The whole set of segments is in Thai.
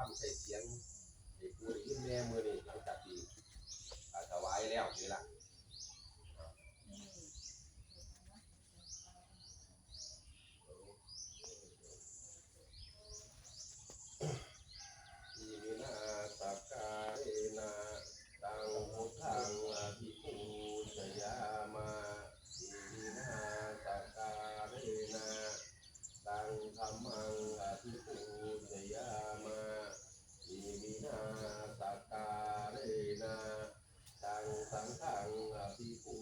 คำใส่เสียงไอ้ผู้ได้ยินแม่มือนี่หลังจากที่อ่าถวายแล้วนี่แหละอิมินาสกาเอนาตังพุทธังอภิปูชยามาอิมินาสกาเอนาตังธรรมังอภิปูชยามาอิมินาสกาเอนาตังสังฆังอภิปู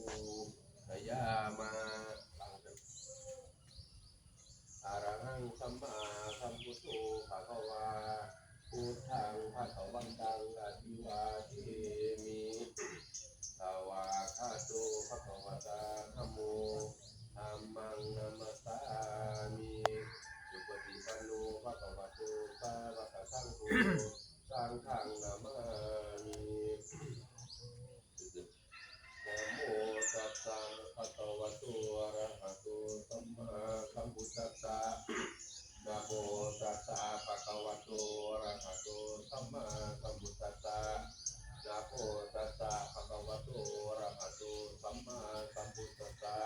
ชยามาฟังกัน อะระหังสัมมาสัมพุทโธภะคะวาพุทธังภะคะวันตังอะภิวาเทมิสวาคาโตภะคะวะตาธัมโมธัมมังนัมสสามิสุปฏิปันโนภะคะวะโตสาวกสังโฆสังฆังนามามิ นะ โมตัสสะภะคะวะโตอะระหะโตสัมมาสัมพุทธัสสะนะโมตัสสะภะคะวะโตอะระหะโตสัมมาสัมพุทธัสสะนะโมตัสสะภะคะวะโตอะระหะโตสัมมาสัมพุทธัสสะ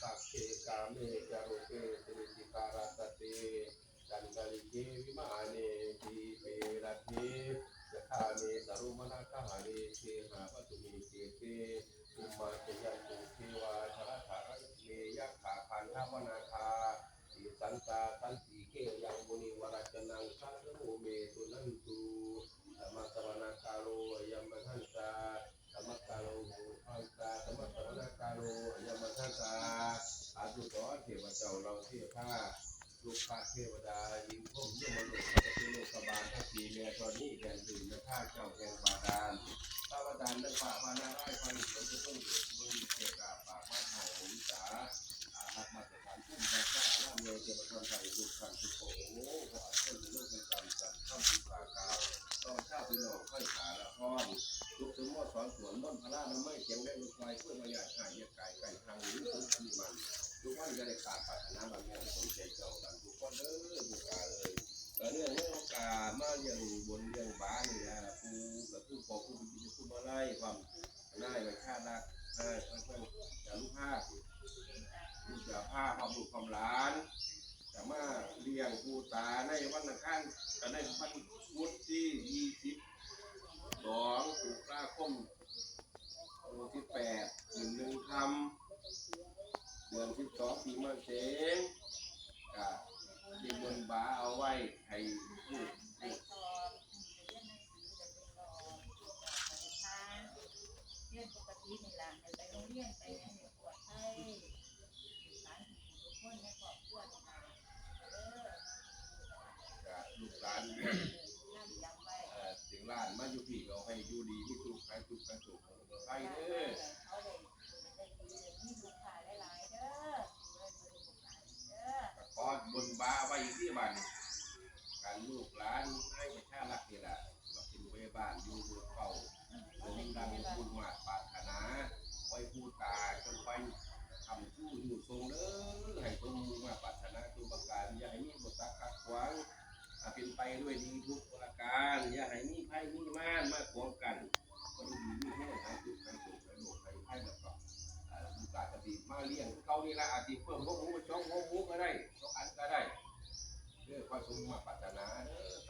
สัพเพกาเมจารุเกสิริติการัตติกันกาลิเกวิมาเนทีเปรัตถิ ยะธาเมตรุมนาคหาเรเทหาปัตุมีเกเตอุมาเตยันตุเทวาชระธาระเมยักขาพันธวนาคาอิ สันตาตันติเกยังมุนิวรจนังคาโมเมตุนันตุธรรมสวนาคาโรยัมมหันตาธรรมคาโรหุพันตาธรรมสวนาคาโรยัมมหันตาอาตุตอเทวเจ้าเราเทพาลูกพระเทวดายิงพุ่มยี่ยมนุษย์พระพุทธโลกบาลทั้งสี่แม่ตอนนี้แดนตื่นนะข้าเจ้าแห่งบาดาลพระบาดาลนักป่าพานาไร้พานิสนจะต้องเกิดมือเกี่ย ระทานไทยทุกขันทุกโอ้โหพระอัจฉริยะในการจัดข้ามปีปากาวต้องข้าวพี่น้อค่อยขาละพรทุกสมมติสอนสวนต้นพระราไม่เขียงได้ลูกไฟเพื่อมาหยาดหายไก่ไก่ทางหรือทุกทีมันทุกคนจะได้ขาดปัญหาบางอย่างสนใจเจ้ากันทุกคนเด้อบุกาเลยเรื่องเรื่องกามาเรื่องบนเรื่องบ้านนี่นะปูกับผู้ปกผู้บินผู้มาไล่ความน่ายไปฆ่ารักน่ายเพื่อนจะลูกผ้าผู้จะผ้าความบุกความหลานจะมาเลี้ยงผู้ตาในวันอังคารจะในวันพุธที่ยี่สิบสองตุลาคมวันที่แปดหนึ่งหนึ่งคำเดือนที่สองปีมะเสงกับที่บนบาเอาไว้ให้ลูกเรียนปกตินี่ล่ะไปโรงเรียนไปให้ปวดให้สารทุกคนในครอบครัวนี่ล่ะเออ กับลูกหลาน นั่งจำไว้ เอ่อ ถึงหลานมาอยู่พี่เราให้อยู่ดีที่สุขให้สุขกันสุขใครเด้อเขาได้ได้ดีมีลูกค้าหลายๆเด้อยบนบาไว้ที่บ้านการลูกหลานให้ประชารักนี่แหละมาเป็นพยาบาลอยู่บนเฝ้าลงดังบุญมาปรารถนาไว้ผู้ตาจนไปทำชู้อยู่ทรงเด้อ ด้วยดีทุกประการ อย่าให้มีภัยมีมานมาขวงกันก็ดูดีมีให้ใครยจุดหายจุดหายโลกหายภัยแบบก็มีการกระติมาเลี้ยงเขานี่ละอาจจะเพิ่มพวกหูช่องพวกหูก็ได้ช่องอันก็ได้เรื่องความสมมาปรารถนาเด้อ